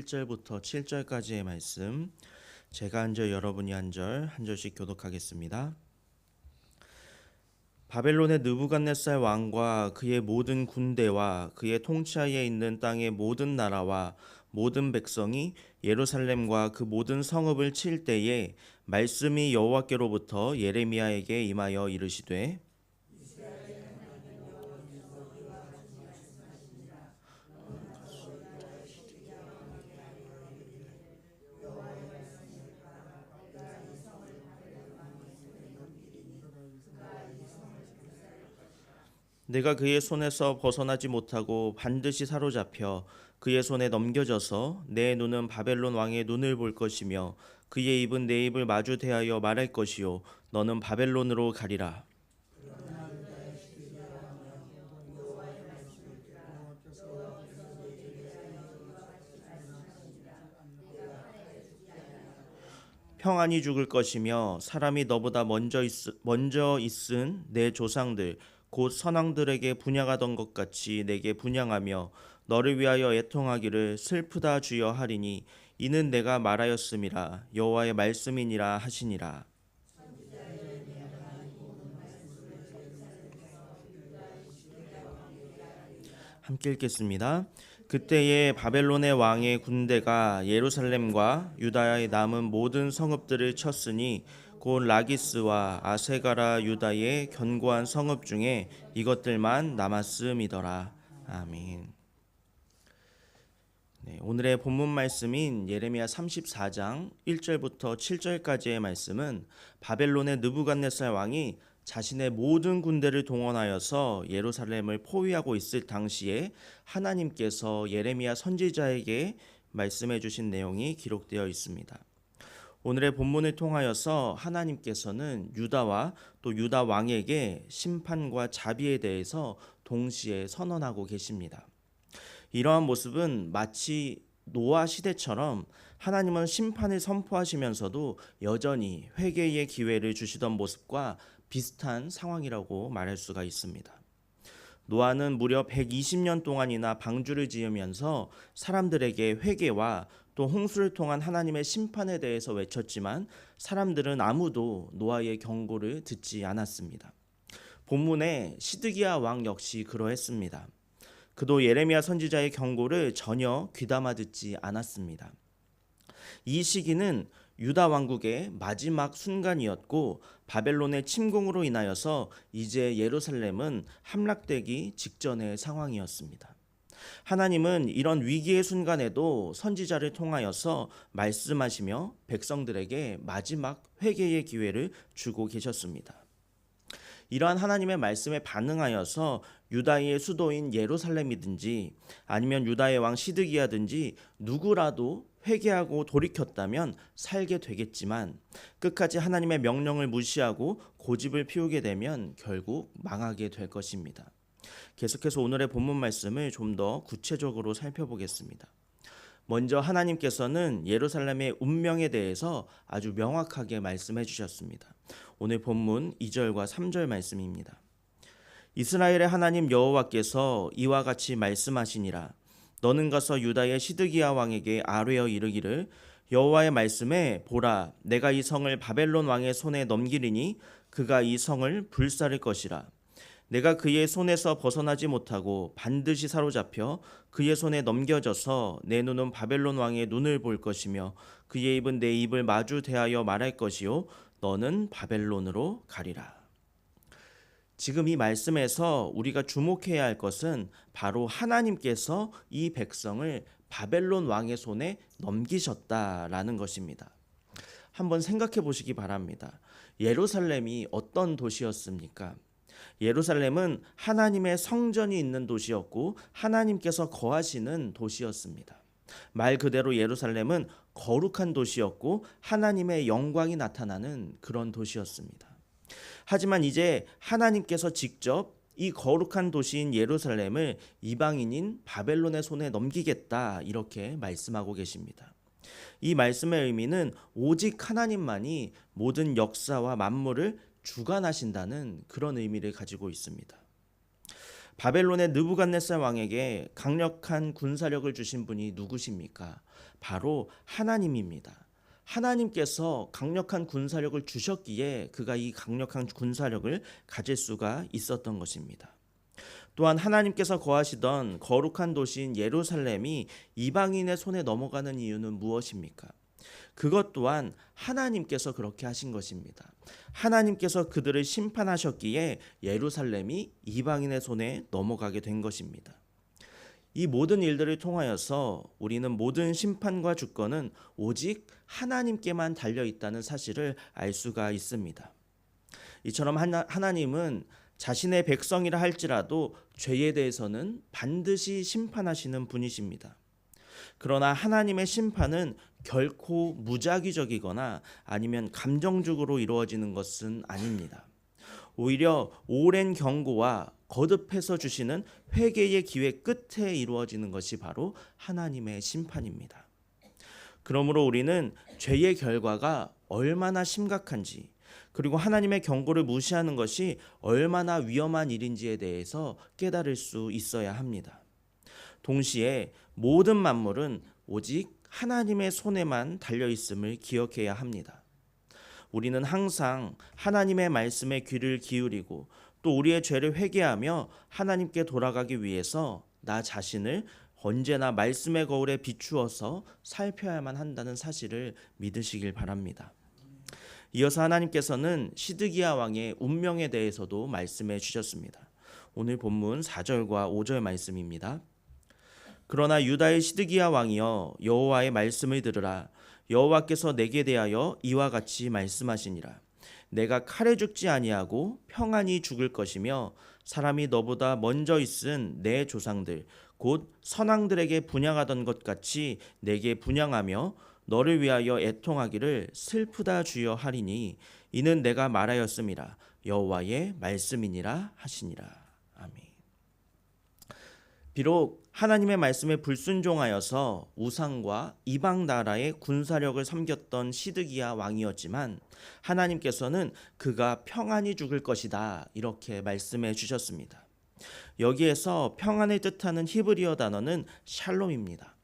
1절부터 7절까지의 말씀 제가 한 절 여러분이 한 절 한 절씩 교독하겠습니다. 바벨론의 느부갓네살 왕과 그의 모든 군대와 그의 통치하에 있는 땅의 모든 나라와 모든 백성이 예루살렘과 그 모든 성읍을 칠 때에 말씀이 여호와께로부터 예레미야에게 임하여 이르시되 내가 그의 손에서 벗어나지 못하고 반드시 사로잡혀 그의 손에 넘겨져서 내 눈은 바벨론 왕의 눈을 볼 것이며 그의 입은 내 입을 마주 대하여 말할 것이요 너는 바벨론으로 가리라. 평안히 죽을 것이며 사람이 너보다 먼저 있, 먼저 있은 내 조상들 곧 선왕들에게 분양하던 것 같이 내게 분양하며 너를 위하여 애통하기를 슬프다 주여 하리니 이는 내가 말하였음이라 여호와의 말씀이니라 하시니라 함께 읽겠습니다. 그때에 바벨론의 왕의 군대가 예루살렘과 유다의 남은 모든 성읍들을 쳤으니 곧 라기스와 아세가라 유다의 견고한 성읍 중에 이것들만 남았음이더라. 아멘. 네, 오늘의 본문 말씀인 예레미야 34장 1절부터 7절까지의 말씀은 바벨론의 느부갓네살 왕이 자신의 모든 군대를 동원하여서 예루살렘을 포위하고 있을 당시에 하나님께서 예레미야 선지자에게 말씀해 주신 내용이 기록되어 있습니다. 오늘의 본문을 통하여서 하나님께서는 유다와 또 유다 왕에게 심판과 자비에 대해서 동시에 선언하고 계십니다. 이러한 모습은 마치 노아 시대처럼 하나님은 심판을 선포하시면서도 여전히 회개의 기회를 주시던 모습과 비슷한 상황이라고 말할 수가 있습니다. 노아는 무려 120년 동안이나 방주를 지으면서 사람들에게 회개와 또 홍수를 통한 하나님의 심판에 대해서 외쳤지만 사람들은 아무도 노아의 경고를 듣지 않았습니다. 본문에 시드기야 왕 역시 그러했습니다. 그도 예레미야 선지자의 경고를 전혀 귀담아 듣지 않았습니다. 이 시기는 유다 왕국의 마지막 순간이었고 바벨론의 침공으로 인하여서 이제 예루살렘은 함락되기 직전의 상황이었습니다. 하나님은 이런 위기의 순간에도 선지자를 통하여서 말씀하시며 백성들에게 마지막 회개의 기회를 주고 계셨습니다. 이러한 하나님의 말씀에 반응하여서 유다의 수도인 예루살렘이든지 아니면 유다의 왕 시드기야든지 누구라도 회개하고 돌이켰다면 살게 되겠지만 끝까지 하나님의 명령을 무시하고 고집을 피우게 되면 결국 망하게 될 것입니다. 계속해서 오늘의 본문 말씀을 좀 더 구체적으로 살펴보겠습니다. 먼저 하나님께서는 예루살렘의 운명에 대해서 아주 명확하게 말씀해 주셨습니다. 오늘 본문 2절과 3절 말씀입니다. 이스라엘의 하나님 여호와께서 이와 같이 말씀하시니라 너는 가서 유다의 시드기야 왕에게 아뢰어 이르기를 여호와의 말씀에 보라 내가 이 성을 바벨론 왕의 손에 넘기리니 그가 이 성을 불사를 것이라 내가 그의 손에서 벗어나지 못하고 반드시 사로잡혀 그의 손에 넘겨져서 내 눈은 바벨론 왕의 눈을 볼 것이며 그의 입은 내 입을 마주 대하여 말할 것이요 너는 바벨론으로 가리라. 지금 이 말씀에서 우리가 주목해야 할 것은 바로 하나님께서 이 백성을 바벨론 왕의 손에 넘기셨다라는 것입니다. 한번 생각해 보시기 바랍니다. 예루살렘이 어떤 도시였습니까? 예루살렘은 하나님의 성전이 있는 도시였고 하나님께서 거하시는 도시였습니다. 말 그대로 예루살렘은 거룩한 도시였고 하나님의 영광이 나타나는 그런 도시였습니다. 하지만 이제 하나님께서 직접 이 거룩한 도시인 예루살렘을 이방인인 바벨론의 손에 넘기겠다 이렇게 말씀하고 계십니다. 이 말씀의 의미는 오직 하나님만이 모든 역사와 만물을 주관하신다는 그런 의미를 가지고 있습니다. 바벨론의 느부갓네살 왕에게 강력한 군사력을 주신 분이 누구십니까? 바로 하나님입니다. 하나님께서 강력한 군사력을 주셨기에 그가 이 강력한 군사력을 가질 수가 있었던 것입니다. 또한 하나님께서 거하시던 거룩한 도시인 예루살렘이 이방인의 손에 넘어가는 이유는 무엇입니까? 그것 또한 하나님께서 그렇게 하신 것입니다. 하나님께서 그들을 심판하셨기에 예루살렘이 이방인의 손에 넘어가게 된 것입니다. 이 모든 일들을 통하여서 우리는 모든 심판과 주권은 오직 하나님께만 달려 있다는 사실을 알 수가 있습니다. 이처럼 하나, 하나님은 자신의 백성이라 할지라도 죄에 대해서는 반드시 심판하시는 분이십니다. 그러나 하나님의 심판은 결코 무작위적이거나 아니면 감정적으로 이루어지는 것은 아닙니다. 오히려 오랜 경고와 거듭해서 주시는 회개의 기회 끝에 이루어지는 것이 바로 하나님의 심판입니다. 그러므로 우리는 죄의 결과가 얼마나 심각한지 그리고 하나님의 경고를 무시하는 것이 얼마나 위험한 일인지에 대해서 깨달을 수 있어야 합니다. 동시에 모든 만물은 오직 하나님의 손에만 달려 있음을 기억해야 합니다. 우리는 항상 하나님의 말씀에 귀를 기울이고 또 우리의 죄를 회개하며 하나님께 돌아가기 위해서 나 자신을 언제나 말씀의 거울에 비추어서 살펴야만 한다는 사실을 믿으시길 바랍니다. 이어서 하나님께서는 시드기야 왕의 운명에 대해서도 말씀해 주셨습니다. 오늘 본문 4절과 5절 말씀입니다. 그러나 유다의 시드기야 왕이여 여호와의 말씀을 들으라. 여호와께서 내게 대하여 이와 같이 말씀하시니라. 내가 칼에 죽지 아니하고 평안히 죽을 것이며 사람이 너보다 먼저 있은 내 조상들 곧 선왕들에게 분양하던 것 같이 내게 분양하며 너를 위하여 애통하기를 슬프다 주여 하리니 이는 내가 말하였음이라 여호와의 말씀이니라 하시니라. 아멘. 비록 하나님의 말씀에 불순종하여서 우상과 이방 나라의 군사력을 섬겼던 시드기야 왕이었지만 하나님께서는 그가 평안히 죽을 것이다 이렇게 말씀해 주셨습니다. 여기에서 평안을 뜻하는 히브리어 단어는 샬롬입니다.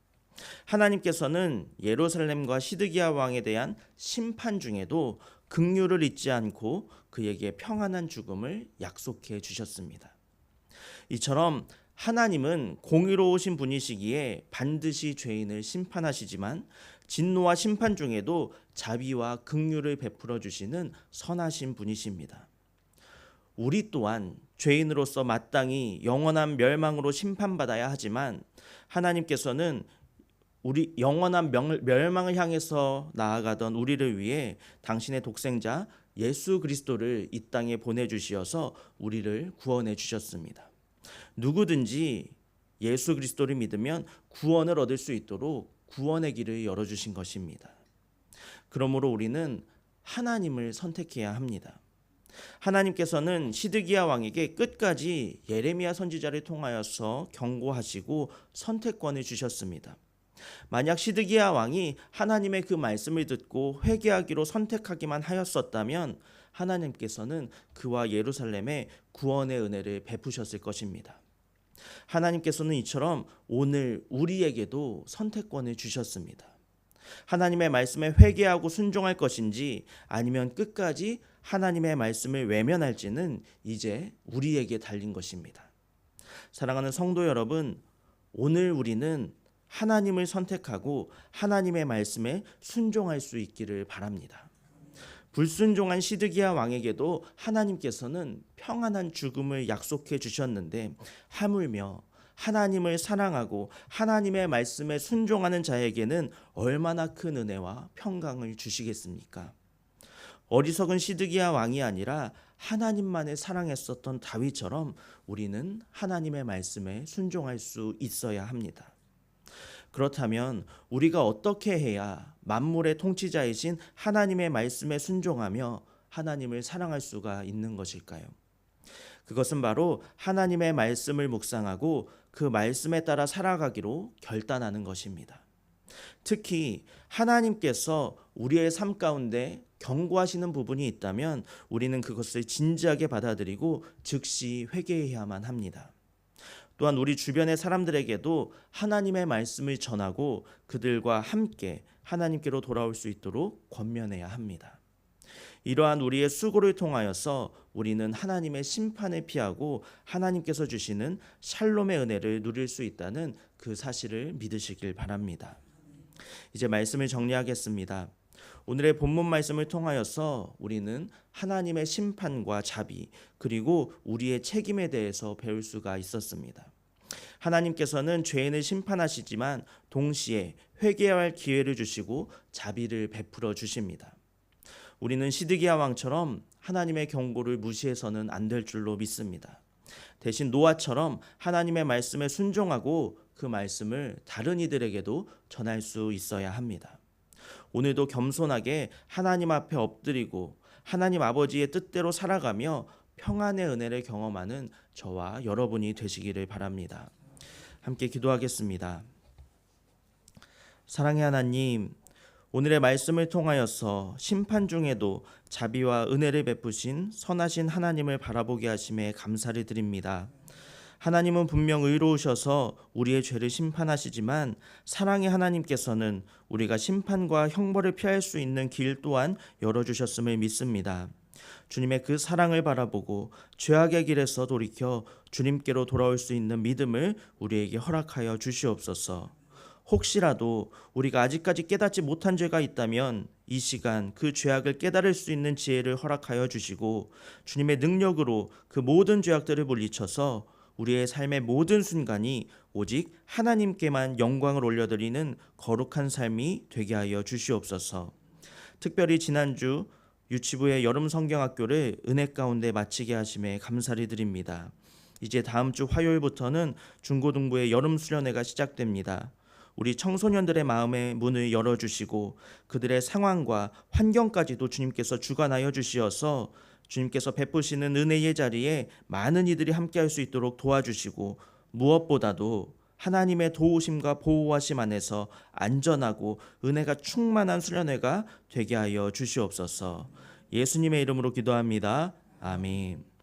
하나님께서는 예루살렘과 시드기야 왕에 대한 심판 중에도 긍휼을 잊지 않고 그에게 평안한 죽음을 약속해 주셨습니다. 이처럼 하나님은 공의로우신 분이시기에 반드시 죄인을 심판하시지만 진노와 심판 중에도 자비와 긍휼을 베풀어 주시는 선하신 분이십니다. 우리 또한 죄인으로서 마땅히 영원한 멸망으로 심판받아야 하지만 하나님께서는 우리 영원한 멸망을 향해서 나아가던 우리를 위해 당신의 독생자 예수 그리스도를 이 땅에 보내 주시어서 우리를 구원해 주셨습니다. 누구든지 예수 그리스도를 믿으면 구원을 얻을 수 있도록 구원의 길을 열어주신 것입니다. 그러므로 우리는 하나님을 선택해야 합니다. 하나님께서는 시드기야 왕에게 끝까지 예레미야 선지자를 통하여서 경고하시고 선택권을 주셨습니다. 만약 시드기야 왕이 하나님의 그 말씀을 듣고 회개하기로 선택하기만 하였었다면 하나님께서는 그와 예루살렘에 구원의 은혜를 베푸셨을 것입니다. 하나님께서는 이처럼 오늘 우리에게도 선택권을 주셨습니다. 하나님의 말씀에 회개하고 순종할 것인지 아니면 끝까지 하나님의 말씀을 외면할지는 이제 우리에게 달린 것입니다. 사랑하는 성도 여러분, 오늘 우리는 하나님을 선택하고 하나님의 말씀에 순종할 수 있기를 바랍니다. 불순종한 시드기야 왕에게도 하나님께서는 평안한 죽음을 약속해 주셨는데 하물며 하나님을 사랑하고 하나님의 말씀에 순종하는 자에게는 얼마나 큰 은혜와 평강을 주시겠습니까? 어리석은 시드기야 왕이 아니라 하나님만을 사랑했었던 다윗처럼 우리는 하나님의 말씀에 순종할 수 있어야 합니다. 그렇다면 우리가 어떻게 해야 만물의 통치자이신 하나님의 말씀에 순종하며 하나님을 사랑할 수가 있는 것일까요? 그것은 바로 하나님의 말씀을 묵상하고 그 말씀에 따라 살아가기로 결단하는 것입니다. 특히 하나님께서 우리의 삶 가운데 경고하시는 부분이 있다면 우리는 그것을 진지하게 받아들이고 즉시 회개해야만 합니다. 또한 우리 주변의 사람들에게도 하나님의 말씀을 전하고 그들과 함께 하나님께로 돌아올 수 있도록 권면해야 합니다. 이러한 우리의 수고를 통하여서 우리는 하나님의 심판을 피하고 하나님께서 주시는 샬롬의 은혜를 누릴 수 있다는 그 사실을 믿으시길 바랍니다. 이제 말씀을 정리하겠습니다. 오늘의 본문 말씀을 통하여서 우리는 하나님의 심판과 자비 그리고 우리의 책임에 대해서 배울 수가 있었습니다. 하나님께서는 죄인을 심판하시지만 동시에 회개해야 할 기회를 주시고 자비를 베풀어 주십니다. 우리는 시드기야 왕처럼 하나님의 경고를 무시해서는 안 될 줄로 믿습니다. 대신 노아처럼 하나님의 말씀에 순종하고 그 말씀을 다른 이들에게도 전할 수 있어야 합니다. 오늘도 겸손하게 하나님 앞에 엎드리고 하나님 아버지의 뜻대로 살아가며 평안의 은혜를 경험하는 저와 여러분이 되시기를 바랍니다. 함께 기도하겠습니다. 사랑의 하나님, 오늘의 말씀을 통하여서 심판 중에도 자비와 은혜를 베푸신 선하신 하나님을 바라보게 하심에 감사를 드립니다. 하나님은 분명 의로우셔서 우리의 죄를 심판하시지만 사랑의 하나님께서는 우리가 심판과 형벌을 피할 수 있는 길 또한 열어주셨음을 믿습니다. 주님의 그 사랑을 바라보고 죄악의 길에서 돌이켜 주님께로 돌아올 수 있는 믿음을 우리에게 허락하여 주시옵소서. 혹시라도 우리가 아직까지 깨닫지 못한 죄가 있다면 이 시간 그 죄악을 깨달을 수 있는 지혜를 허락하여 주시고 주님의 능력으로 그 모든 죄악들을 물리쳐서 우리의 삶의 모든 순간이 오직 하나님께만 영광을 올려드리는 거룩한 삶이 되게 하여 주시옵소서. 특별히 지난주 유치부의 여름 성경학교를 은혜 가운데 마치게 하심에 감사를 드립니다. 이제 다음 주 화요일부터는 중고등부의 여름 수련회가 시작됩니다. 우리 청소년들의 마음의 문을 열어주시고 그들의 상황과 환경까지도 주님께서 주관하여 주시어서 주님께서 베푸시는 은혜의 자리에 많은 이들이 함께할 수 있도록 도와주시고 무엇보다도 하나님의 도우심과 보호하심 안에서 안전하고 은혜가 충만한 수련회가 되게 하여 주시옵소서. 예수님의 이름으로 기도합니다. 아멘.